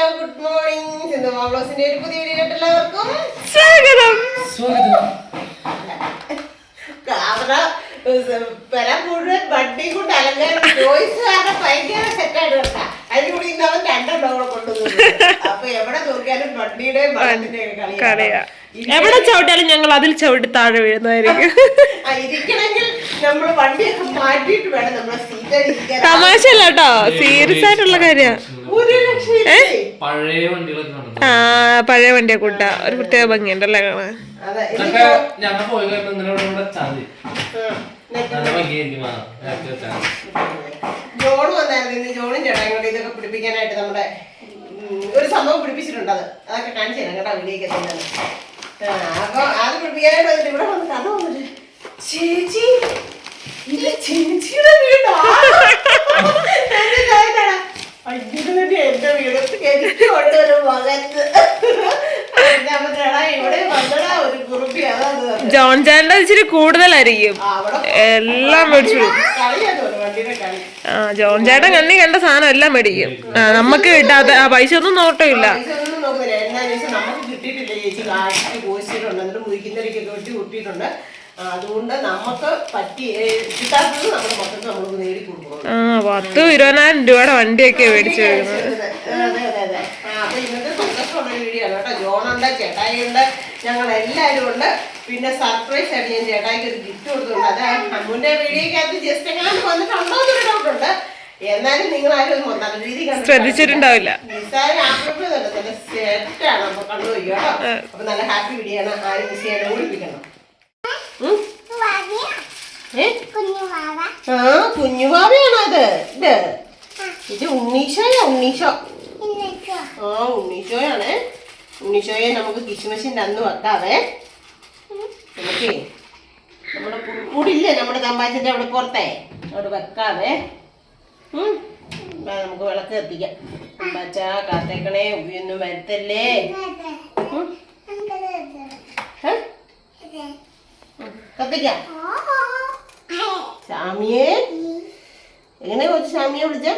Hello good morning. Sindhu മാബ്ലോസിന്റെ ഒരു പുതിയ വീഡിയോയിലോട്ട് എല്ലാവർക്കും സ്വാഗതം. സ്വാഗതം. അവിടെ വരാൻ മുഴുവൻ വണ്ടി കൊണ്ട് അലങ്കാരം ജോയിസ് കാരണം ഭയങ്കര സെറ്റായിട്ട് കേട്ടാ അതിന് കൂടി ഇന്ന് അവൻ രണ്ടെണ്ണം കൂടെ കൊണ്ടുവന്നു. അപ്പൊ എവിടെ നോക്കിയാലും കളിയാ. എവിടെ ചവിട്ടിയാലും ഞങ്ങൾ അതിൽ ചവിട്ടി താഴെ വീഴുന്നതായിരിക്കും. ഇരിക്കണമെങ്കിൽ നമ്മൾ വണ്ടിയൊക്കെ മാറ്റിയിട്ട് വേണം. നമ്മളെ തമാശ അല്ല കേട്ടോ. സീരിയസ് ആയിട്ടുള്ള കാര്യ. ഒരു രക്ഷയില്ലേ? പഴയ വണ്ടികളൊക്കെ കണ്ടു ആ പഴയ വണ്ടിയെ കൂട്ട. ഒരു പ്രത്യേക ഭംഗിയുണ്ടല്ലേ കാണാൻ? മതി. വന്നായിരുന്നു. ഇന്ന് ജോണും ചേട്ടായും ഇതൊക്കെ പിടിപ്പിക്കാനായിട്ട് നമ്മുടെ ഒരു സംഭവം പിടിപ്പിച്ചിട്ടുണ്ട് അത്. അതൊക്കെ കാണിച്ചു തരാം കേട്ടോ വീഡിയോ അപ്പൊ അത് പിടിപ്പിക്കാനായിട്ട് വന്നിട്ട് ഇവിടെ വന്ന് കഥ വന്നിട്ട് ചേച്ചി ഇത് ചേച്ചിയുടെ വീടാ? എന്റെ ചേട്ടാ, "അയ്യോ, ഇത് എന്റെ വീട്. എനിക്ക് കൊണ്ടൊരു മകത്ത് ഞാൻ പറഞ്ഞു, ഇവിടെ വന്നടാ ഒരു കുറുപ്പി അതാണ് പറഞ്ഞത്." ജോൺ ചാന്റെ ഇച്ചിരി കൂടുതലായിരിക്കും എല്ലാം മേടിച്ചു ആ ജോൺ ചേട്ടൻ കണ്ണി കണ്ട സാധനം എല്ലാം മേടിക്കും. ആ നമുക്ക് കിട്ടാത്ത ആ പൈസ ഒന്നും നോട്ടമില്ല പൈസ ഒന്നും നോക്കുന്നില്ല എന്നാന്ന് വെച്ചാൽ നമുക്ക് കിട്ടിയിട്ടില്ല ചേച്ചി കാശ് പോസിട്ടുണ്ട് എന്നിട്ട് മുറിക്കുന്നതിലേക്കൊക്കെ വെട്ടി കൂട്ടിയിട്ടുണ്ട് ആ, അതുകൊണ്ട് നമുക്ക് പറ്റി. ഏ, കിട്ടാത്തത് നമ്മുടെ മക്കൾക്ക് നമ്മൾ നേടി കൊടുക്കണം. ആ പത്ത് ഇരുപതിനായിരം രൂപയുടെ വണ്ടിയൊക്കെ മേടിച്ചു വരുന്നത്. അതെ അതെ അതെ ആ, അപ്പൊ ഇന്നത്തെ സന്തോഷമുള്ള വീഡിയോ ആണ് കേട്ടോ. ജോണുണ്ട് ചേട്ടായി ഉണ്ട് ഞങ്ങൾ എല്ലാവരും ഉണ്ട്. പിന്നെ സർപ്രൈസ് ആയിട്ട് ഞാൻ ചേട്ടായിക്ക് ഒരു ഗിഫ്റ്റ് കൊടുത്തിട്ടുണ്ട്. അത് അമ്മുന്റെ വീഡിയോക്കകത്ത് ജസ്റ്റ് എങ്ങനെ വന്നിട്ടുണ്ടോ എന്നൊരു ഡൗട്ട് ഉണ്ട്. എന്നാലും നിങ്ങൾ ആരും ഒന്നും നല്ല രീതി ശ്രദ്ധിച്ചിട്ടുണ്ടാവില്ല. നല്ല നല്ല സെറ്റാണ് അപ്പൊ കണ്ടുപോയി കേട്ടോ. അപ്പൊ നല്ല ഹാപ്പി വീഡിയോ ആണ്. ആരും മിസ് ചെയ്യാതെ ഓടിപ്പിക്കണം. ഉം? ഏ? ആ കുഞ്ഞുവാവയാണോ അത് ഇത് ഇത് ഉണ്ണീഷോയാ ഉണ്ണീഷോ ആ ഉണ്ണീഷോയാണ് ഉണ്ണീഷോയെ നമുക്ക് കിശ്മശിന്റെ അന്ന് വെക്കാവേ. നമുക്ക് നമ്മുടെ പുൽക്കൂടില്ലേ നമ്മുടെ തമ്പാച്ചിന്റെ അവിടെ പുറത്തെ? അവിടെ വെക്കാവേ. നമുക്ക് വിളക്ക് കത്തിക്കാം. തമ്പാച്ച കാത്തേക്കണേ ഉപയൊന്നും വരുത്തല്ലേ. ഏ? കത്തിക്കാം. സ്വാമിയെ എങ്ങനെ കൊച്ചു സ്വാമിയെ വിളിച്ച?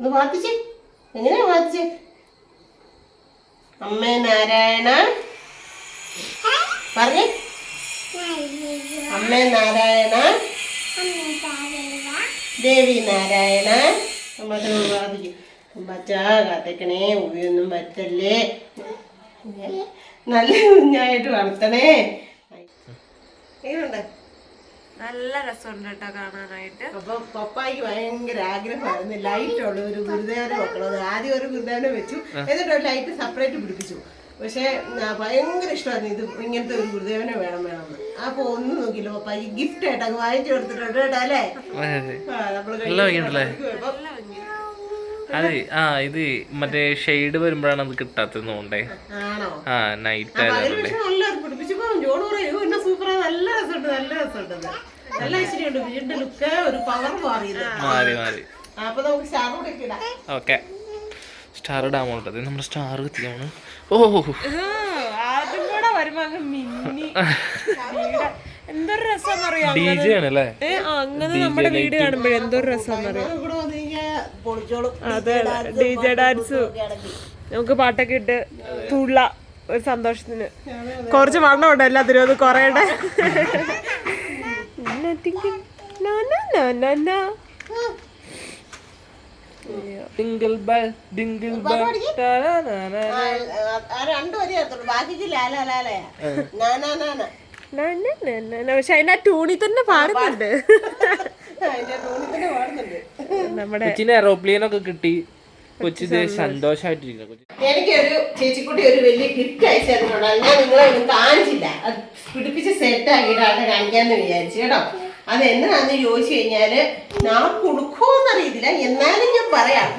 ഒന്ന് പ്രാർത്ഥിച്ചേ. എങ്ങനെയാ പ്രാർത്ഥിച്ചേ? അമ്മേ നാരായണ. പറഞ്ഞേ. അമ്മേ നാരായണ. ദേവി നാരായണ. നമുക്ക് പ്രാർത്ഥിക്കും. അമ്മച്ചാ കാത്തേക്കണേ. ഉവിയൊന്നും പറ്റല്ലേ? നല്ല കുഞ്ഞായിട്ട് വളർത്തണേ. എങ്ങനെയുണ്ട്? നല്ല രസമുണ്ട് കേട്ടോ കാണാനായിട്ട്. അപ്പൊ പപ്പായ്ക്ക് ഭയങ്കര ആഗ്രഹമായിരുന്നു. ലൈറ്റ് ഉള്ള ഒരു ഗുരുദേവനെ വെക്കണത് ആദ്യം ഒരു ഗുരുദേവനെ വെച്ചു. എന്നിട്ട് ഒരു ലൈറ്റ് സെപ്പറേറ്റ് പിടിപ്പിച്ചു. പക്ഷെ ഭയങ്കര ഇഷ്ടമായിരുന്നു ഇത് ഇങ്ങനത്തെ ഒരു ഗുരുദേവനെ വേണം വേണം അപ്പൊ ഒന്നും നോക്കിയില്ല ഈ ഗിഫ്റ്റ് ആയിട്ട് അങ്ങ് വാങ്ങിച്ചു കൊടുത്തിട്ടുണ്ട് കേട്ടോ അല്ലേ? അതെ ആ ഇത് മറ്റേ ഷെയ്ഡ് വരുമ്പോഴാണ് അത് കിട്ടാത്തത് തോണ്ടേ ആ നൈറ്റ് ആയതുകൊണ്ടേ പക്ഷെ നല്ല പിടിപ്പിച്ചപ്പോ ജോൺ പറയും എന്നെ സൂപ്പറാ നല്ല രസമുണ്ട് നല്ല രസമുണ്ട് നല്ല ഐശ്വര്യമുണ്ട് വീടിന്റെ ലുക്ക് ഒരു പവർ മാറി മാറി. അപ്പൊ നമുക്ക് സ്റ്റാർ ഓക്കെ. സ്റ്റാർ ഇടാമോട്ടോ അത് നമ്മുടെ സ്റ്റാർ കത്തിക്കാണ് ഓ. അതും കൂടെ വരുമ്പോ മിന്നി. എന്തൊരു രസം അറിയാം ഡി ജെ ആണ് അല്ലേ ഏ അങ്ങനെ നമ്മുടെ വീട് കാണുമ്പോഴേ എന്തൊരു രസം അറിയാം? ഇവിടെ വന്ന് കഴിഞ്ഞാൽ പൊളിച്ചോളും. അതെ ഡി ജെ ഡാൻസ്. നമുക്ക് പാട്ടൊക്കെ ഇട്ട് തുള്ള. ഒരു സന്തോഷത്തിന്. കുറച്ച് വണ്ണം ഉണ്ട് എല്ലാത്തിനും അത് കുറയട്ടെ. ഡിങ്കിൾ ബെൽ ഡിങ്കിൾ ബെൽ പക്ഷെ അതിന്റെ ടൂണി ട്യൂണിൽ തന്നെ പാടുന്നുണ്ട്. നമ്മുടെ റോപ്ലിയനൊക്കെ ഒക്കെ കിട്ടി. കൊച്ചിത് സന്തോഷമായിട്ടിരിക്കുന്നു കൊച്ചി. എനിക്കൊരു ചേച്ചിക്കുട്ടി ഒരു വലിയ ഗിഫ്റ്റ് അയച്ചു തന്നിട്ടുണ്ടായിരുന്നു ഞാൻ നിങ്ങളെ ഒന്നും കാണിച്ചില്ല. അത് പിടിപ്പിച്ച് സെറ്റ് ആക്കിയിട്ടാണ് കാണിക്കാന്ന് വിചാരിച്ചു കേട്ടോ. അത് എന്നാന്ന് ചോദിച്ചു കഴിഞ്ഞാൽ ഞാൻ കൊടുക്കുമോന്ന് അറിയത്തില്ല. എന്നാലും ഞാൻ പറയാം.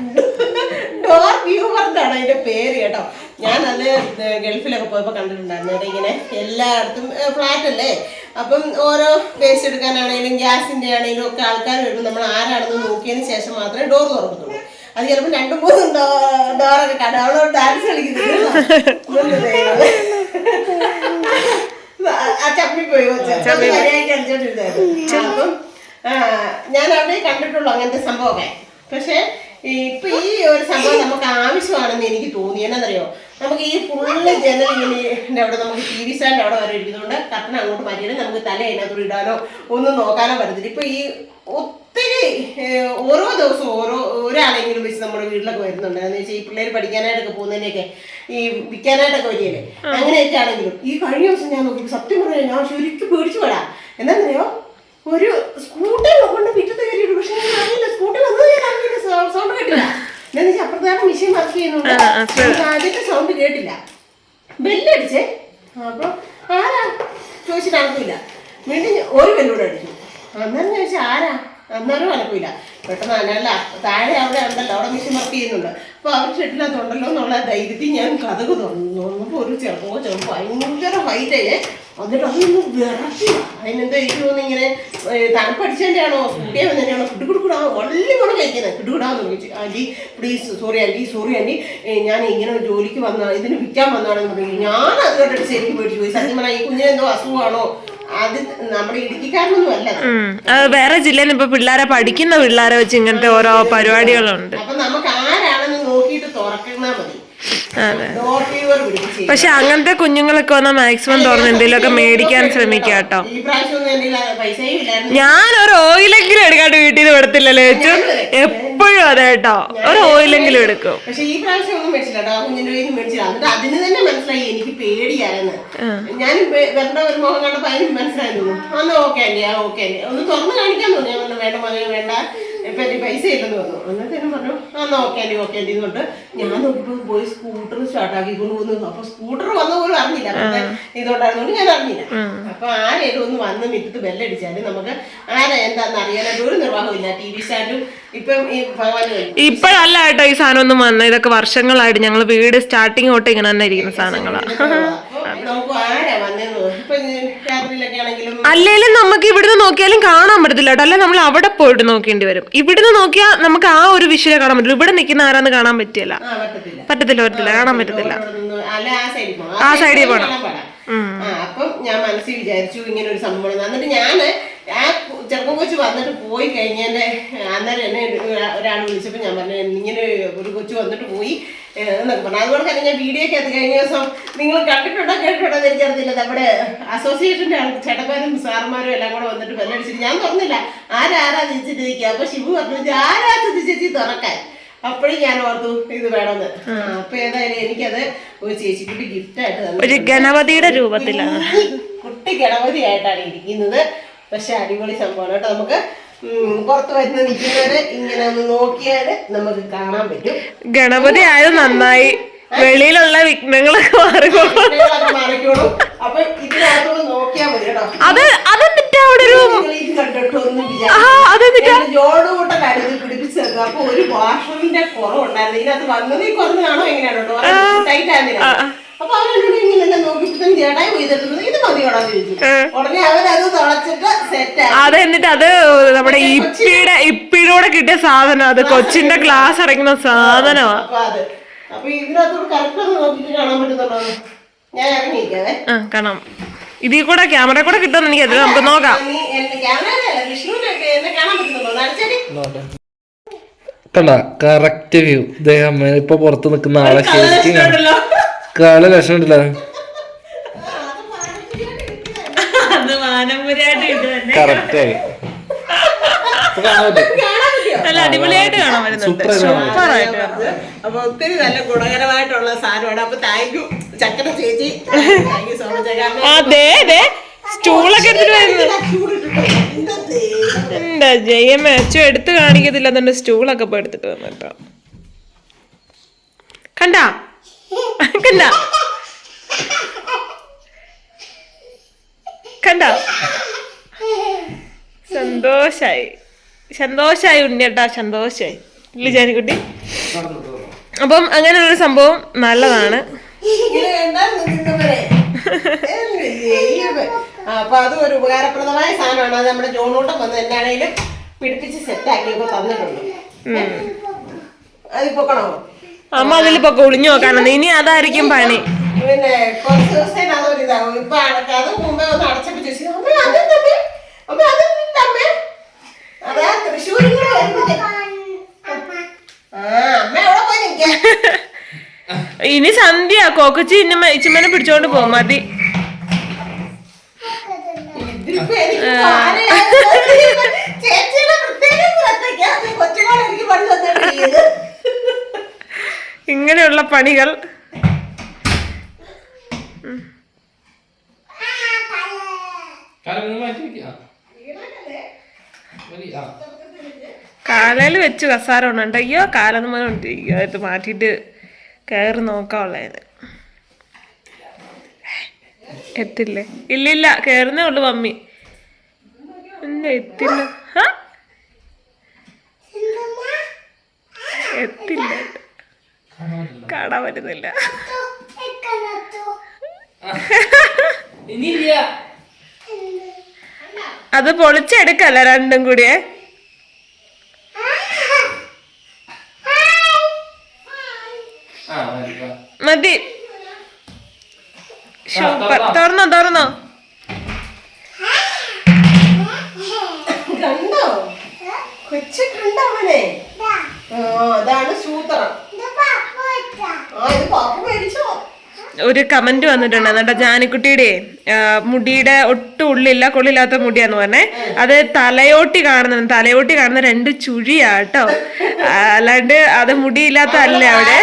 ഡോർ വ്യൂവർ എന്നാണ് അതിന്റെ പേര് കേട്ടോ. ഞാൻ അത് ഗൾഫിലൊക്കെ പോയപ്പോൾ കണ്ടിട്ടുണ്ടായിരുന്നു കേട്ടോ ഇങ്ങനെ എല്ലായിടത്തും ഫ്ലാറ്റ് അല്ലേ? അപ്പം ഓരോ വേസ്റ്റ് എടുക്കാനാണെങ്കിലും ഗ്യാസിന്റെ ആണെങ്കിലും ഒക്കെ ആൾക്കാർ വരുമ്പോൾ നമ്മൾ ആരാണെന്ന് നോക്കിയതിന് ശേഷം മാത്രമേ ഡോർ തുറക്കത്തുള്ളൂ. അത് ചിലപ്പോ രണ്ടു മൂന്നും ഡോറൊക്കെ കാണും അവളോട് ഡാൻസ് കളിക്കുന്നത് ആ ചപ്പി പോയി മര്യാദയ്ക്ക് കളിച്ചോണ്ടിരുന്നായിരുന്നു. അപ്പം ഞാൻ അവിടെ കണ്ടിട്ടുള്ളൂ അങ്ങനത്തെ സംഭവമൊക്കെ. പക്ഷെ ഇപ്പൊ ഈ ഒരു സംഭവം നമുക്ക് ആവശ്യമാണെന്ന് എനിക്ക് തോന്നി. എന്നറിയോ നമുക്ക് ഈ ഫുള്ള് ജനൽ ഇങ്ങനെ അവിടെ നമുക്ക് ടി വി സ്റ്റാൻഡ് അവിടെ വരെ ഇരിക്കുന്നതുകൊണ്ട് കട്ടൻ അങ്ങോട്ട് മാറ്റിയാലും നമുക്ക് തല അതിനകത്തോട് ഇടാനോ ഒന്നും നോക്കാനോ പറ്റത്തില്ല. ഇപ്പൊ ഈ ഒത്തിരി ഓരോ ദിവസവും ഓരോ ഒരാളെങ്കിലും വെച്ച് നമ്മുടെ വീട്ടിലൊക്കെ വരുന്നുണ്ട്. എന്ന് വെച്ചാൽ ഈ പിള്ളേർ പഠിക്കാനായിട്ടൊക്കെ പോകുന്നതിനൊക്കെ ഈ വിൽക്കാനായിട്ടൊക്കെ വരികയല്ലേ? അങ്ങനെയൊക്കെ ആണെങ്കിലും ഈ കഴിഞ്ഞ ദിവസം ഞാൻ നോക്കി സത്യം പറഞ്ഞാൽ ഞാൻ ശരിക്കും പേടിച്ചു പോടാ എന്താണെന്നറിയോ? ഒരു സ്കൂട്ടർ കൊണ്ട് പിറ്റത്ത് കയറിയിട്ട് പക്ഷെ ഞാൻ അറിയില്ല സ്കൂട്ടർ വന്നത് ഞാൻ അപ്പുറത്താണ് മെഷീൻ വർക്ക് ചെയ്യുന്നുണ്ട്. ആദ്യത്തെ സൗണ്ട് കേട്ടില്ല. ബെല്ലടിച്ചേ അപ്പൊ ആരാ? ചോദിച്ചിട്ട് ആർക്കില്ല വീണ്ടും ഒരു ബെല്ലൂടെ അടിച്ചു അന്നേരം ചോദിച്ചാൽ ആരാ? അന്നേരം അനക്കില്ല പെട്ടെന്ന് അനല്ല താഴെ അവിടെ ഉണ്ടല്ലോ അവിടെ മെഷീൻ വർക്ക് ചെയ്യുന്നുണ്ട്. അപ്പൊ അവർ ഷെട്ടിനകത്തുണ്ടല്ലോ എന്നുള്ള ധൈര്യത്തിൽ ഞാൻ കഥക് തുറന്നപ്പോ ഒരു ചെറുപ്പോ ചെറുപ്പം ഭയങ്കര ഫൈറ്റേ എന്നിട്ട് അതൊന്ന് വിറക്കി. അതിനെന്താ തോന്നുന്നു ഇങ്ങനെ തണുപ്പടിച്ചതിന്റെ ആണോ സ്കൂട്ടിയെ വന്നതിന്റെയാണോ കുടുകുടുകൂടാ വള്ളി കൊണ്ട് കഴിക്കുന്നത് കുടുകുടാന്ന് ചോദിച്ചു. Aunty please sorry aunty sorry aunty ഞാൻ ഇങ്ങനെ ജോലിക്ക് വന്ന ഇതിന് വിൽക്കാൻ വന്നതാണെന്ന് പറഞ്ഞു. ഞാൻ അത് കണ്ടിട്ട് ശരിക്കും പേടിച്ചു പോയി. സത്യം പറഞ്ഞാൽ ഈ കുഞ്ഞിനെന്തോ അസുഖമാണോ അത് വേറെ ജില്ലയിൽ ഇപ്പൊ പിള്ളേരെ പഠിക്കുന്ന പിള്ളേരെ വെച്ച് ഇങ്ങനത്തെ ഓരോ പരിപാടികളുണ്ട്. അപ്പൊ നമുക്ക് ആരാണെന്ന് നോക്കിയിട്ട് തുറക്കണ മതി. പിടിപ്പിച്ച് പക്ഷെ അങ്ങനത്തെ കുഞ്ഞുങ്ങളൊക്കെ വന്നാൽ മാക്സിമം തുറന്ന് എന്തെങ്കിലുമൊക്കെ മേടിക്കാൻ ശ്രമിക്കുക കേട്ടോ. ഞാൻ ഒരു ഓയിലെങ്കിലും എടുക്കാണ്ട് വീട്ടിൽ നിന്ന് വിടത്തില്ലല്ലോ ചേച്ചു. എപ്പോഴും അതെ കേട്ടോ. ഒരു ഓയിലെങ്കിലും എടുക്കും. പക്ഷെ ഈ പ്രാവശ്യം ഒന്നും മേടിച്ചില്ല കേട്ടോ. ആ കുഞ്ഞിന്റെ കയ്യിൽ മേടിച്ചില്ല. എന്നിട്ട് അതിന് തന്നെ മനസ്സിലായി എനിക്ക് പേടിയായിരുന്നു. ഞാൻ ഒരു മുഖം കണ്ടപ്പോ അതിന് മനസ്സിലായി തോന്നുന്നു. അന്ന് ഓക്കെ ആന്റി ആ ഓക്കെ ആന്റി ഒന്ന് തുറന്ന് കാണിക്കാൻ തോന്നി. വേണ്ട മകനെ വേണ്ട. ഇപ്പൊ പൈസ ഇല്ലെന്ന് പറഞ്ഞു അന്നേരം പറഞ്ഞു ആ ഓക്കെ ആന്റി ഓക്കെ ആന്റി എന്ന് പറഞ്ഞിട്ട് ഞാൻ നോക്കിയപ്പോൾ പോയി സ്കൂട്ടർ സ്റ്റാർട്ട് ആക്കി കൊണ്ടുപോകുന്നു അപ്പൊ സ്കൂട്ടർ വന്ന പോലും അറിഞ്ഞില്ല. അപ്പത്തെ ഞാൻ അറിഞ്ഞില്ല. അപ്പൊ ആരേലും ഒന്ന് വന്ന് മിറ്റത്ത് ബെല്ലടിച്ചാലും നമുക്ക് ആരെ എന്താന്ന് അറിയാനായിട്ട് ഒരു നിർവാഹമില്ല ടി വി സ്റ്റാൻഡും ഇപ്പം ഈ ഭഗവാൻ ഇപ്പോഴല്ല കേട്ടോ ഈ സാധനം ഒന്നും വന്നത്. ഇതൊക്കെ വർഷങ്ങളായിട്ട് ഞങ്ങൾ വീട് സ്റ്റാർട്ടിങ് തൊട്ട് ഇങ്ങനെ തന്നെ ഇരിക്കുന്ന സാധനങ്ങളാ. അല്ലെങ്കിലും നമുക്ക് ഇവിടുന്ന് നോക്കിയാലും കാണാൻ പറ്റത്തില്ല കേട്ടോ. അല്ലെ നമ്മൾ അവിടെ പോയിട്ട് നോക്കേണ്ടി വരും. ഇവിടുന്ന് നോക്കിയാൽ നമുക്ക് ആ ഒരു വിഷയം കാണാൻ പറ്റില്ല ഇവിടെ നിൽക്കുന്ന ആരാന്ന് കാണാൻ പറ്റില്ല പറ്റത്തില്ല. പറ്റത്തില്ല കാണാൻ പറ്റത്തില്ല. ആ സൈഡിൽ പോണം. അപ്പം ഞാൻ മനസ്സിൽ വിചാരിച്ചു ഇങ്ങനെ ഒരു സംഭവം. എന്നിട്ട് ഞാൻ ആ ചെറുപ്പം കൊച്ചു വന്നിട്ട് പോയി കഴിഞ്ഞ അന്നേരം എന്നെ ഒരാൾ വിളിച്ചപ്പോൾ ഞാൻ പറഞ്ഞു ഇങ്ങനെ ഒരു കൊച്ചു വന്നിട്ട് പോയി. എന്നൊക്കെ പറഞ്ഞു. അതുപോലെ തന്നെ ഞാൻ വീഡിയോ ഒക്കെ അത് കഴിഞ്ഞ ദിവസം നിങ്ങൾ കണ്ടിട്ടുണ്ടോ കേട്ടിട്ടുണ്ടോ എന്ന് എനിക്കറിയില്ല നമ്മുടെ അസോസിയേഷന്റെ ആൾ ചേട്ടന്മാരും സാറുമാരും എല്ലാം കൂടെ വന്നിട്ട് ബെല്ലടിച്ചിട്ട് ഞാൻ തുറന്നില്ല ആരാരാ തിരിച്ചിട്ടിരിക്കുക അപ്പൊ ശിവു പറഞ്ഞു "ഇത് ആരാ ചേച്ചി തുറക്കാൻ. അപ്പോഴും ഞാൻ ഓർത്തു ഇത് വേണമെന്ന്. അപ്പൊ ഏതായാലും എനിക്കത് ഒരു ചേച്ചിക്കുട്ടി ഗിഫ്റ്റ് ആയിട്ട് തന്നു. ഒരു ഗണപതിയുടെ രൂപത്തിലാണ്. കുട്ടി ഗണപതി ആയിട്ടാണ് ഇരിക്കുന്നത്. പക്ഷെ അടിപൊളി സംഭവമാണ് കേട്ടോ. നമുക്ക് പുറത്ത് വരുന്ന നിൽക്കുന്നവരെ ഇങ്ങനെ ഒന്ന് നോക്കിയാൽ നമുക്ക് കാണാൻ പറ്റും. ഗണപതി ആയത് നന്നായി. വെളിയിലുള്ള വിഘ്നങ്ങളൊക്കെ മാറിക്കോളും മാറിക്കോളും. അപ്പൊ ഇതിനകത്തോട് നോക്കിയാൽ മതി കേട്ടോ. അത് അതെന്നിട്ട് അവിടെ ഒരു കണ്ടിട്ട് ഒന്നും ജോഡുകൂട്ട കരുതി പിടിപ്പിച്ചത്. അപ്പൊ ഒരു വാഷറിന്റെ കുറവുണ്ടായിരുന്നു. ഇതിനകത്ത് വന്നത് ഈ കുറഞ്ഞ കാണോ എങ്ങനെയാണോ ടൈറ്റ് ആയിരുന്നില്ല. അപ്പൊ അവരെന്നോട് ഇങ്ങനെ നോക്കിയപ്പോഴും ചേട്ടായി പോയിട്ടുണ്ട് ഇത് ചോദിച്ചു. ഉടനെ അവരത് തുളച്ചിട്ട് സെറ്റ് അത് എന്നിട്ട് അത് നമ്മുടെ ഇപ്പിയുടെ ഇപ്പിയിലൂടെ കിട്ടിയ സാധനം അത് കൊച്ചിന്റെ ഗ്ലാസ് അടയ്ക്കുന്ന സാധനമാ. അപ്പൊ അത്. അപ്പൊ ഇതിനകത്തോട് കറക്റ്റ് ഒന്ന് നോക്കിയിട്ട് കാണാൻ പറ്റുന്നുണ്ടോ? ഞാൻ ഇറങ്ങിയിരിക്കാവേ ആ കാണാം. ഇതിൽ കൂടെ ക്യാമറ കൂടെ കിട്ടുമെന്ന് എനിക്ക് അതിൽ നമുക്ക് നോക്കാം. കണ്ട കറക്റ്റ് വ്യൂ ഇദ്ദേഹം ഇപ്പൊ പുറത്ത് നിൽക്കുന്ന ആളെ ശരിക്കും കാല ലക്ഷണം ഉണ്ടല്ലോ അത് മാനമ്പുരായിട്ട് കിട്ടും കറക്റ്റ് ആയി. ഇപ്പൊ കാണാൻ പറ്റും. കാണാൻ പറ്റുമോ നല്ല അടിപൊളിയായിട്ട് കാണാൻ സൂപ്പറായിട്ട് അപ്പൊ ഒത്തിരി നല്ല ഗുണകരമായിട്ടുള്ള സാധനമാണ്. അപ്പൊ താങ്ക് യു ചക്കര ചേച്ചി. താങ്ക് യു സോ മച്ച് കാരണം അതെ അതെ സ്റ്റൂളൊക്കെ എടുത്തിട്ട് വരുന്നു. എന്താ ജയമ അച്ചു എടുത്ത് കാണിക്കത്തില്ല. സ്റ്റൂളൊക്കെ പോയി എടുത്തിട്ട് വന്നിട്ടോ കണ്ട? കണ്ട. കണ്ട. സന്തോഷായി. സന്തോഷായി ഉണ്ണിയേട്ടാ സന്തോഷായി. ഇല്ല ജാനിക്കുട്ടി? അപ്പം അങ്ങനെ ഒരു സംഭവം നല്ലതാണ്. അപ്പൊ അതും ഒരു ഉപകാരപ്രദമായ സാധനമാണ്. അത് നമ്മുടെ ജോണൂട്ടം വന്ന് എന്നാണേലും പിടിപ്പിച്ച് സെറ്റാക്കിയപ്പോ തന്നിട്ടുണ്ട്. അത് പൊക്കണോ? അമ്മ അതിലിപ്പോ ഒളിഞ്ഞു നോക്കാണെന്ന് ഇനി അതായിരിക്കും പണി. പിന്നെ കുറച്ച് ദിവസം അതൊരു ഇതാവും. ഇപ്പൊ അടക്ക- അത് മുമ്പേ ഒന്ന് അടച്ചപ്പോ ചോദിച്ചു അമ്മ അമ്മ? അതെന്തമ്മേ അതാ തൃശ്ശൂരിൽ കൂടെ വരുന്നത്. ആ അമ്മ അവിടെ ഇനി സന്ധ്യ. കോക്കച്ചി ഇന്നമ്മ ഇച്ചിമ്മനെ പിടിച്ചോണ്ട് പോകും മതി. ചേച്ചിയുടെ പ്രത്യേക ശ്രദ്ധയ്ക്ക് എനിക്ക് പണ്ട് തന്നിട്ടില്ല ഇങ്ങനെയുള്ള പണികൾ. കാലയിൽ വെച്ച് കസാര ഉണ്ടോ അയ്യോ കാലൊന്നും പറഞ്ഞോണ്ടിരിക്കുക ഇത് മാറ്റിയിട്ട് കയറി നോക്കാനുള്ളത് എത്തില്ലേ? ഇല്ലില്ല കയറുന്നേ ഉള്ളു മമ്മി. ഇല്ല എത്തില്ല. കാണാൻ പറ്റുന്നില്ല. അത് പൊളിച്ചെടുക്കല്ല രണ്ടും കൂടിയേ മതി, സൂപ്പർ തുറന്നോ? തുറന്നോ കണ്ടോ? കൊച്ചു കണ്ടോ അവനെ ആ അതാണ് സൂത്രം. ആ ഇത് പാപ്പ മേടിച്ചോ ഒരു കമന്റ് വന്നിട്ടുണ്ട്. എന്നിട്ട് ജാനിക്കുട്ടിയുടെ മുടിയുടെ ഒട്ടും ഉള്ളില്ല കൊള്ളില്ലാത്ത മുടിയാന്ന് പറഞ്ഞേ. അത് തലയോട്ടി കാണുന്ന തലയോട്ടി കാണുന്ന രണ്ട് ചുഴിയാ കേട്ടോ ആ, അല്ലാണ്ട് അത് മുടിയില്ലാത്ത അല്ല അവിടെ.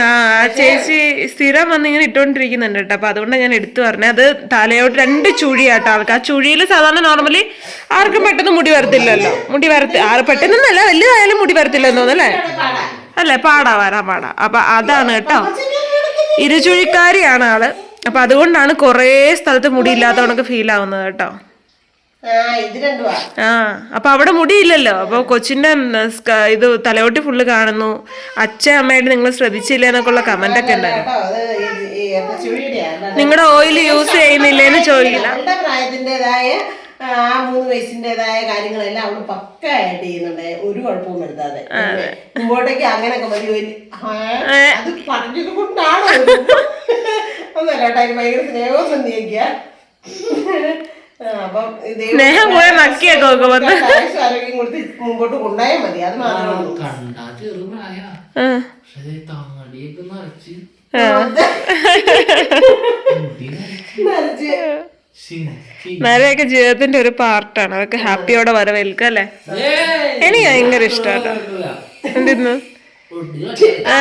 ആ ആ ചേച്ചി സ്ഥിരം വന്ന് ഇങ്ങനെ ഇട്ടോണ്ടിരിക്കുന്നുണ്ട് കേട്ടോ. അപ്പൊ അതുകൊണ്ട് ഞാൻ എടുത്തു പറഞ്ഞത് അത് തലയോട്ട് രണ്ട് ചുഴിയാട്ടോ ആൾക്ക്. ആ ചുഴിയിൽ സാധാരണ നോർമലി ആർക്കും പെട്ടെന്ന് മുടി വരത്തില്ലല്ലോ. മുടി വരത്തി ആറ് പെട്ടെന്നല്ല വലുതായാലും മുടി വരത്തില്ലെന്ന് തോന്നുന്നല്ലേ അല്ലേ? പാടാ വരാ പാടാ. അപ്പൊ അതാണ് കേട്ടോ. ഇരുചുഴിക്കാരിയാണ് ആൾ. അപ്പൊ അതുകൊണ്ടാണ് കുറേ സ്ഥലത്ത് മുടി ഇല്ലാത്തവണക്ക് ഫീൽ ആവുന്നത് കേട്ടോ. ആ അപ്പൊ അവിടെ മുടിയില്ലല്ലോ? അപ്പൊ കൊച്ചിന്റെ ഇത് തലയോട്ടി ഫുള്ള് കാണുന്നു. അച്ഛ അമ്മയായിട്ട് നിങ്ങൾ ശ്രദ്ധിച്ചില്ല എന്നൊക്കെ ഉള്ള കമന്റ് ഒക്കെ ഉണ്ടായിരുന്നു. നിങ്ങളുടെ ഓയിൽ യൂസ് ചെയ്യുന്നില്ലേന്ന് ചോദിക്കില്ല. ആ മൂന്ന് വയസ്സിന്റെതായ കാര്യങ്ങളെല്ലാം അവൾ പക്കായിട്ട് ചെയ്യുന്നുണ്ട്. ഒരു കുഴപ്പവും വരുത്താതെ. ഇങ്ങോട്ടേക്ക് അങ്ങനെയൊക്കെ മതി അത് പറഞ്ഞത് കൊണ്ടാണ്? ഒന്നല്ല കേട്ടോ അതിന് ഭയങ്കര സ്നേഹവും സന്ധിയൊക്കെയ അപ്പം ആരോഗ്യം കൊടുത്ത് മുമ്പോട്ട് കൊണ്ടുപോയാൽ മതി. അത് മാത്രമേ നരയൊക്കെ ജീവിതത്തിന്റെ ഒരു പാർട്ടാണ്. അതൊക്കെ ഹാപ്പിയോടെ വരവേൽക്കുക അല്ലേ! എനിക്ക് ഭയങ്കര ഇഷ്ടമാണ് എന്തിന്ന്? ഒടിയ ആ.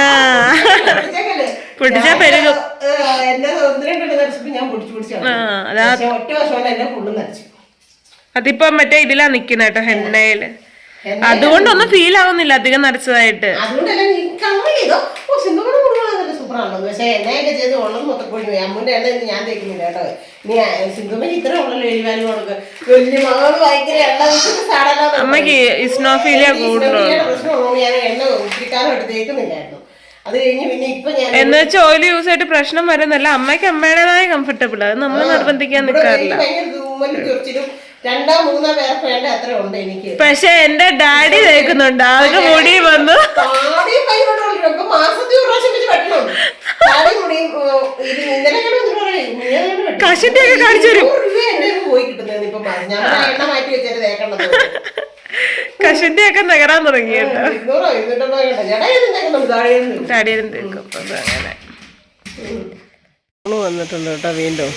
പിടിച്ചേക്കല്ലേ? പെരുകും. അതിപ്പോ മറ്റേ ഇതിലാ നിക്കുന്ന കേട്ടോ എന്നെ- അതുകൊണ്ടൊന്നും ഫീൽ ആവുന്നില്ല അധികം നരച്ചതായിട്ട് അതുകൊണ്ടല്ല നീ ചെയ്തോ? ഓ സിന്ധുവിടെ സൂപ്പറാണല്ലോ പക്ഷേ എണ്ണയൊക്കെ ചെയ്ത് ഉള്ളത് മൊത്തം കൊഴിഞ്ഞു പോയി. എണ്ണ ഇന്ന് ഞാൻ തേക്കുന്നില്ല കേട്ടോ. സിന്ധുമ്മന് ഇത്ര ഉള്ളല്ലോ എഴുവാനും കൊടുക്കുക വലിയ മകൾ ഭയങ്കര എണ്ണ സാടല്ലോ അമ്മയ്ക്ക് ഇസ്നോഫീലിയ കൂടുതലുണ്ട് പ്രശ്നമുള്ളൂ ഞാൻ എണ്ണ ഒത്തിരി കാലം എടുത്ത് തേക്കുന്നില്ലായിരുന്നു. അത് കഴിഞ്ഞ് പിന്നെ ഇപ്പൊ ഞാൻ എന്ന് വെച്ചാൽ ഓയിൽ യൂസ് ആയിട്ട് പ്രശ്നം വരുന്നില്ല അമ്മയ്ക്ക് അമ്മയുടേതായ കംഫർട്ടബിൾ അത് നമ്മൾ നിർബന്ധിക്കാൻ നിൽക്കാറില്ല ഭയങ്കര ചൊറിച്ചിലും രണ്ടോ മൂന്നോ പേർക്ക് വേണ്ട അത്ര ഉണ്ട് എനിക്ക്. പക്ഷെ എന്റെ ഡാഡി തേക്കുന്നുണ്ട് ആൾക്ക് മുടി വന്നു. കൈകൊണ്ടുള്ളൂ ഇപ്പൊ മാസത്തിൽ ഒരു പ്രാവശ്യം വെച്ച് വെട്ടണം. ഇന്നലെ. കഷന്റെ ഒക്കെ കാണിച്ചു തരും. പോയി കിട്ടുന്നത് ഇപ്പൊ മാസം. ഞാൻ എണ്ണ മാറ്റി വെച്ചിട്ട് തേക്കണ്ടത്. കഷന്റെ ഒക്കെ നികരാൻ തുടങ്ങി കേട്ടോ തേക്കും അങ്ങനെ. വന്നിട്ടുണ്ട് കേട്ടോ വീണ്ടും.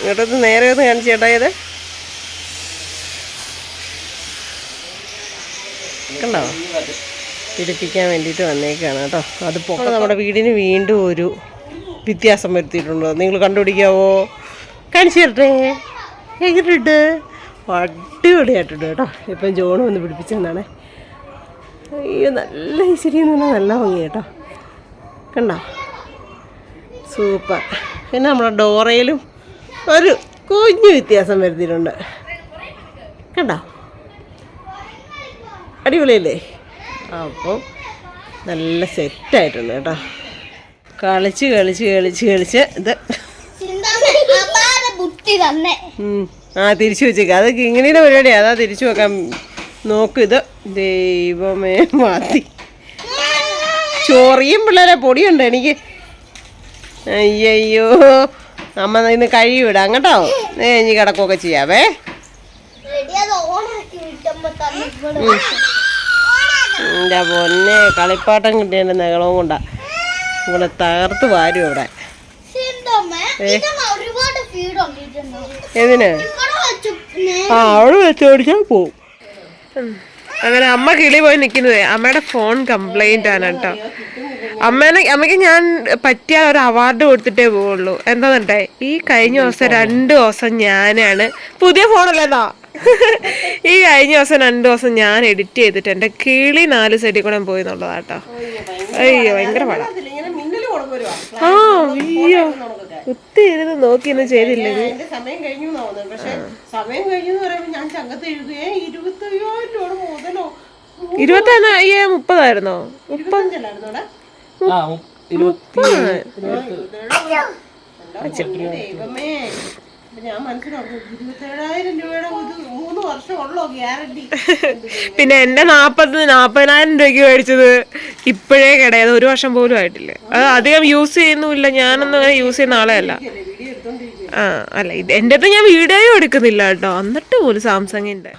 ഇങ്ങോട്ടൊന്ന് നേരെ ഒന്ന് കാണിച്ചു ചേട്ടാ ഇത്. കണ്ടോ? പിടിപ്പിക്കാൻ വേണ്ടിയിട്ട് വന്നേക്കാണ് കേട്ടോ. അത് പൊക്കം നമ്മുടെ വീടിന് വീണ്ടും ഒരു വ്യത്യാസം വരുത്തിയിട്ടുണ്ടോ? നിങ്ങൾ കണ്ടുപിടിക്കാവോ? കാണിച്ചു തരട്ടെ. എങ്ങനെയുണ്ട്? അടിപൊളിയായിട്ടുണ്ട് കേട്ടോ. ഇപ്പം ജോണ് വന്ന് പിടിപ്പിച്ചെന്നാണ്. അയ്യോ നല്ല ശരി എന്ന് പറഞ്ഞാൽ നല്ല ഭംഗി കേട്ടോ. കണ്ടോ? സൂപ്പർ. പിന്നെ നമ്മുടെ ഡോറയിലും ഒരു കുഞ്ഞു വ്യത്യാസം വരുത്തിയിട്ടുണ്ട്. കണ്ടോ? അടിപൊളിയല്ലേ? അപ്പം നല്ല സെറ്റായിട്ടുണ്ട് കേട്ടോ. കളിച്ച് കളിച്ച് കളിച്ച് കളിച്ച് ഇത്. ആ തിരിച്ചു വെച്ചേക്ക. അത് ഇങ്ങനെയുടെ പരിപാടിയാണ് അതാ തിരിച്ചു വെക്കാം നോക്ക് ഇത്. ദൈവമേ മാത്തി ചോറിയും പിള്ളേരെ പൊടിയുണ്ട് എനിക്ക്. അയ്യയ്യോ. അമ്മ ഇന്ന് കഴുകി വിടാം കേട്ടോ ഇനി കിടക്കുകയൊക്കെ ചെയ്യാവേ. എന്റെ പൊന്നെ കളിപ്പാട്ടം കിട്ടിയതിന്റെ നഗളവും കൊണ്ടാ. ഇവിടെ തകർത്ത് വാരും ഇവിടെ. എന്തിനാ? ആ അവൾ വെച്ച് ഓടിച്ചാൽ പോവും. അങ്ങനെ അമ്മ കിളി പോയി നിൽക്കുന്നതേ. അമ്മയുടെ ഫോൺ കംപ്ലൈന്റ് ആണ് കേട്ടോ. അമ്മേനെ അമ്മയ്ക്ക് ഞാൻ പറ്റിയ ഒരു അവാർഡ് കൊടുത്തിട്ടേ പോവുള്ളൂ. എന്താണ്ടേ ഈ കഴിഞ്ഞ ദിവസം രണ്ട് ദിവസം ഞാനാണ് പുതിയ ഫോണല്ലേന്നാ ഈ കഴിഞ്ഞ ദിവസം രണ്ട് ദിവസം ഞാൻ എഡിറ്റ് ചെയ്തിട്ട് എന്റെ കിളി നാല് സൈഡിൽ കൂടെ പോയി എന്നുള്ളതാട്ടോ അയ്യോ ഭയങ്കര പാടാ. ഇങ്ങനെ മിന്നൽ കൊടുക്കുവാ ആ അയ്യോ. ഒത്തിരി ഇരുന്ന് നോക്കി ഒന്നും ചെയ്തില്ലെങ്കിൽ. എന്റെ സമയം കഴിഞ്ഞു പക്ഷെ സമയം കഴിഞ്ഞു എന്ന് പറയുമ്പോൾ ഞാൻ ചങ്കത്ത് എഴുതുകയെ. ഇരുപത്തി അയ്യായിരം രൂപ മുതലോ. ഇരുപത്തി അയ്യേ മുപ്പതായിരുന്നോ? ഇരുപത്തഞ്ചല്ലായിരുന്നു അവിടെ? ആ മു- ഇരുപത്തി ദൈവമേ. അപ്പൊ ഞാൻ മനസ്സിലാക്കും ഇരുപത്തേഴായിരം രൂപയുടെ ഒരു മൂന്ന് വർഷം ഉള്ളോ ഗ്യാരണ്ടി. പിന്നെ എന്റെ നാപ്പത് നാപ്പതിനായിരം രൂപയ്ക്ക് മേടിച്ചത് ഇപ്പോഴേ കിടയത് ഒരു വർഷം പോലും ആയിട്ടില്ല. അത് അധികം യൂസ് ചെയ്യുന്നുമില്ല. ഞാനൊന്നും അങ്ങനെ യൂസ് ചെയ്യുന്ന ആളെയല്ല. ആ അല്ല ഇത് എന്റെ ഞാൻ വീഡിയോ എടുക്കുന്നില്ല കേട്ടോ. എന്നിട്ട് പോലും സാംസങ്ങിന്റെ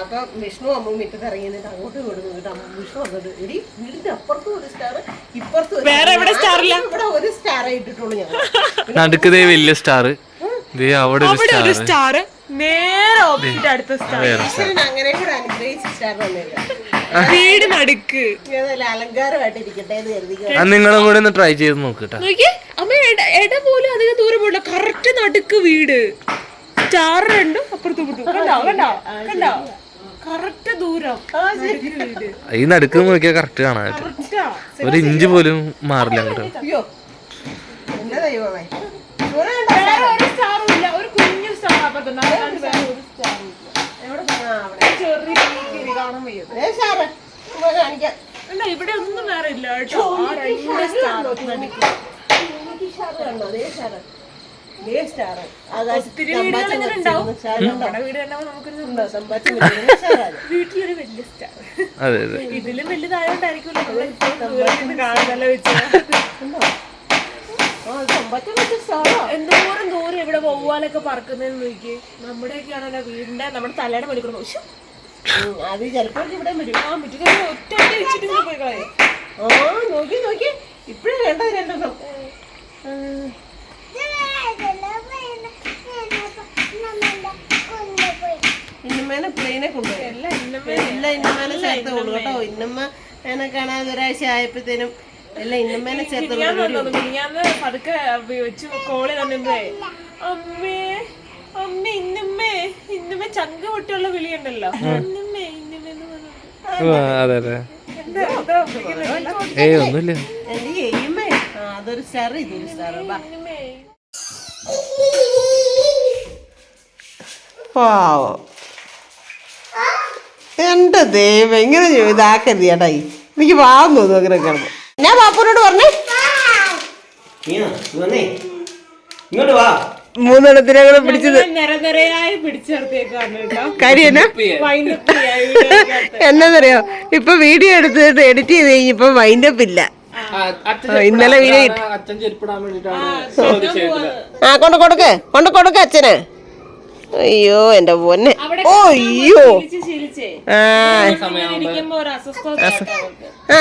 അപ്പൊ വിഷ്ണു അമ്മ മുറ്റത്ത് ഇറങ്ങി നിന്നിട്ട് അങ്ങോട്ട് കൊടുക്കും കേട്ടോ അമ്മ വിഷ്ണു വന്നത്. എടി വീടിന്റെ അപ്പുറത്തും ഒരു സ്റ്റാർ ഇപ്പുറത്തും വേറെ എവിടെ സ്റ്റാർ ഇല്ല? ഇവിടെ ഒരു സ്റ്റാർ ഇട്ടിട്ടുള്ളൂ ഞാൻ. നടുക്കതേ ദേ വലിയ സ്റ്റാർ ദേ അവിടെ ഒരു അവിടെ ഒരു സ്റ്റാർ നേരെ ഓപ്പോസിറ്റ് അടുത്ത സ്റ്റാർ അങ്ങനെ കൂടെ അനുഗ്രഹിച്ച സ്റ്റാർ വീട് നടുക്ക്. അലങ്കാരമായിട്ട് ഇരിക്കട്ടെ നിങ്ങളും കൂടെ ഒന്ന് ട്രൈ ചെയ്ത് നോക്കിട്ടോ നോക്കിയേ അമ്മ ഇട ഇട പോലും അധികം ദൂരം പോയില്ല കറക്റ്റ് നടുക്ക് വീട്. സ്റ്റാർ രണ്ടും അപ്പുറത്തും ഇപ്പുറത്തും. കണ്ടോ? കണ്ടോ? കണ്ടോ? കറക്റ്റ് ദൂരം. ഈ നടുക്ക് നോക്കിയാൽ കറക്റ്റ്. കാണാൻ ഒരു ഇഞ്ച് പോലും മാറില്ല അങ്ങോട്ട്. ഇവിടെ ഒന്നും വേറെ ഇല്ല കേട്ടോ. ഒത്തിരി വീടുകൾ ഇങ്ങനെ ഉണ്ടാവും. നമ്മുടെ വീട് കണ്ടാൽ നമുക്കൊരു വീട്ടിലൊരു വലിയ സ്റ്റാർ അതെ അതെ. ഇതിലും വലുതായോണ്ടായിരിക്കുമല്ലോ നമ്മൾ എന്തോരം ദൂരം ഇവിടെ വവ്വാലൊക്കെ പറക്കുന്നതെന്ന് നോക്കി നമ്മുടെയൊക്കെ ആണല്ലോ വീടിന്റെ നമ്മുടെ തലയുടെ മണിക്കൂർ അത് ചിലപ്പോ ഇവിടെ വരും. ആ മുറ്റത്ത് ഒറ്റ ഒറ്റ വെച്ചിട്ട് ഇങ്ങനെ പോയി കളയും. ആ നോക്കി നോക്കി ഇപ്പഴേ വേണ്ട രണ്ടെണ്ണം. ഇന്നമ്മേനെ പ്ലെയിനെ കൊണ്ടുപോയി. എല്ലാം ഇന്നമേ എല്ലാം ഇന്നമ്മേനെ ചേർത്ത് കൊണ്ടു കേട്ടോ. ഇന്നമ്മ എന്നെ കാണാതെ ഒരാഴ്ച ആയപ്പോഴത്തേനും എല്ലാം ഇന്നമ്മേനെ ചേർത്ത് പതുക്കെ വെച്ച് കോളി തന്നേ അമ്മേ അമ്മ ഇന്നമ്മേ ഇന്നമ്മേ ചങ്ക പൊട്ടിയുള്ള വിളിയുണ്ടല്ലോ. ഇന്നമ്മേ അതെ അതെ? ഏയ് ഒന്നുമില്ല. അതൊരു സ്റ്റാർ ഇതൊരു സ്റ്റാർ. പാവം. എന്റെ ദൈവം ഇങ്ങനെ ഇതാക്കരുത് ചേട്ടാ എനിക്ക് പാവം അങ്ങനെ കിടന്നു. ഞാൻ പാപ്പുനോട് പറഞ്ഞേ? വന്നേ. ഇങ്ങോട്ട് വാ. മൂന്നെണ്ണത്തിനെ കൂടെ പിടിച്ചത്. കാര്യം എന്നറിയോ ഇപ്പൊ വീഡിയോ എടുത്തിട്ട് എഡിറ്റ് ചെയ്ത് കഴിഞ്ഞപ്പോ വൈൻഡപ്പ് ഇല്ല. ഇന്നലെ വീഡിയോ ഇട്ട് അച്ഛൻ ചെരുപ്പിടാൻ വേണ്ടിട്ടാണ് ആ കൊണ്ട് കൊടുക്ക് കൊണ്ട് കൊടുക്ക അച്ഛന്. അയ്യോ എന്റെ പൊന്നെ. ഓയ്യോ അയ്യോ. ആ. ആ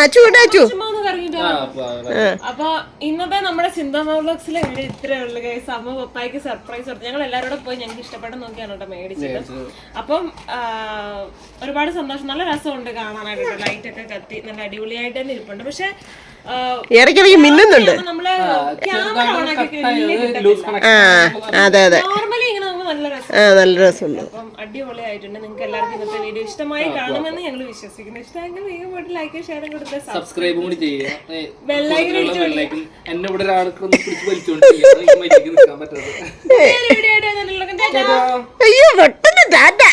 വരാം. അപ്പൊ ഇന്നത്തെ നമ്മുടെ സിന്ധമ വ്ളോഗ്സിലെ വീഡിയോ ഇത്രേ ഉള്ളു കേസ് അമ്മ പപ്പായ്ക്ക് സർപ്രൈസ് കൊടുത്തു. ഞങ്ങൾ എല്ലാവരോടും പോയി. ഞങ്ങൾക്ക് ഇഷ്ടപ്പെട്ട നോക്കിയാണ് കേട്ടോ മേടിച്ചത്. അപ്പം ഒരുപാട് സന്തോഷം. നല്ല രസമുണ്ട് കാണാനായിട്ട് ലൈറ്റ് ഒക്കെ കത്തി. നല്ല അടിപൊളിയായിട്ട് തന്നെ ഇരിപ്പുണ്ട്. പക്ഷെ ഇടയ്ക്കിടയ്ക്ക് മിന്നുന്നുണ്ട്. നമ്മൾ ക്യാമറ ഓൺ ആക്കി ആ അതെ അതെ. നോർമലി ഇങ്ങനെ നല്ല രസമുണ്ട്. അപ്പം അടിപൊളിയായിട്ടുണ്ട്. നിങ്ങൾക്ക് എല്ലാവർക്കും ഇന്നത്തെ വീഡിയോ ഇഷ്ടമായി കാണുമെന്ന് ഞങ്ങൾ വിശ്വസിക്കുന്നു. ഇഷ്ടമെങ്കിൽ വേഗം പോയിട്ട് ലൈക്ക് ഷെയറും കൊടുത്ത് സബ്സ്ക്രൈബ് കൂടി ചെയ്യുക. ബെല്ലൈക്കൻ എന്നെ ഇവിടെ പിടിച്ച് അയ്യോ പെട്ടെന്ന് ടാറ്റ.